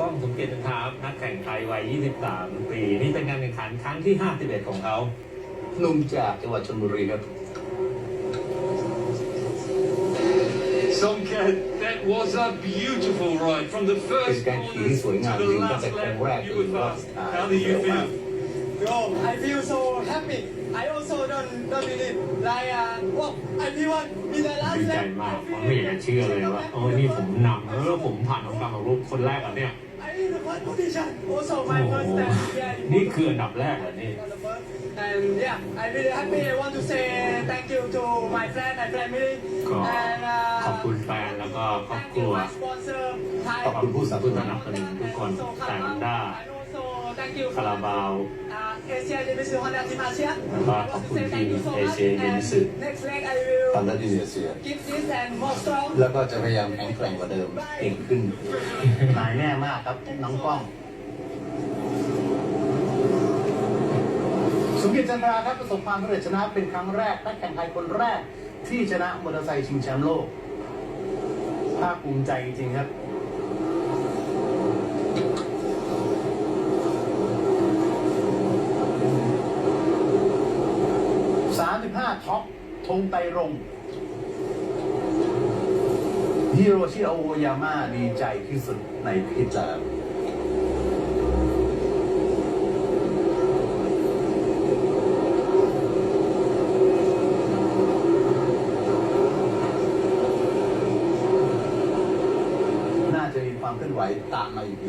กล้องสมเกียรติจันทราครับนักแข่งไทยวัย 23 ปี นี่เป็นการแข่งขันครั้งที่ 51 ของเขาหนุ่มจากจังหวัดชลบุรีครับ Somket, that was a beautiful ride from the เป็น first การขี่ที่ corners สวยงาม to จ the ริงตั้ง last แต่โค้ง lap. แรกจ You น were ถึงรอบ fast. สุดท้าย How do you เร็วมาก feel? Bro, I feel so happy. I also don't don't believe like uh, wow, everyone in the last ดีใจ lap. มากผมไม่อยากจะเชื่อเลยว่าโอ้ยนี่ผมนำแล้วผมผ่านของกลางของรูปคนแรกอะเนี่ย I in the first position. Also โอ้ my โห first lap. Yeah. นี่คืออันดับแรกเหรอนี่ on the first. And yeah, I really happy. I want to say thank you to my friend and family. ก็ And uh, ขอบคุณแฟนแล้วก็ครอบ thank ครั you ว my sponsor. Thai ขอบคุณผู้สนับสผู้นุสนนับสนุนทุกคน แต่ฮอนด้า And also thank you คาราบาว uh, Asia Division Honda Team Asia. แล้วก็ขอบคุณทีมเอเชียยิมสึ Next leg I will ตอนนั้นอินโดนีเซีย keep this and more strong. แล้วก็จะพยายามแข็งแกร่งกว่าเดิมเก่งขึ้นนายแน่มากครับน้องกล้อง สมเกียรติจันทราครับประสบความสำเร็จชนะเป็นครั้งแรกนักแข่งไทยคนแรกที่ชนะมอเตอร์ไซค์ชิงแชมป์โลกภาคภูมิใจจริงๆครับ35ท็อป ธงไตรงฮิโรชิอโอยาม่าดีใจที่สุดในพิจารน่าจะมีความเคลื่อนไหวตามมาอีกเยอะ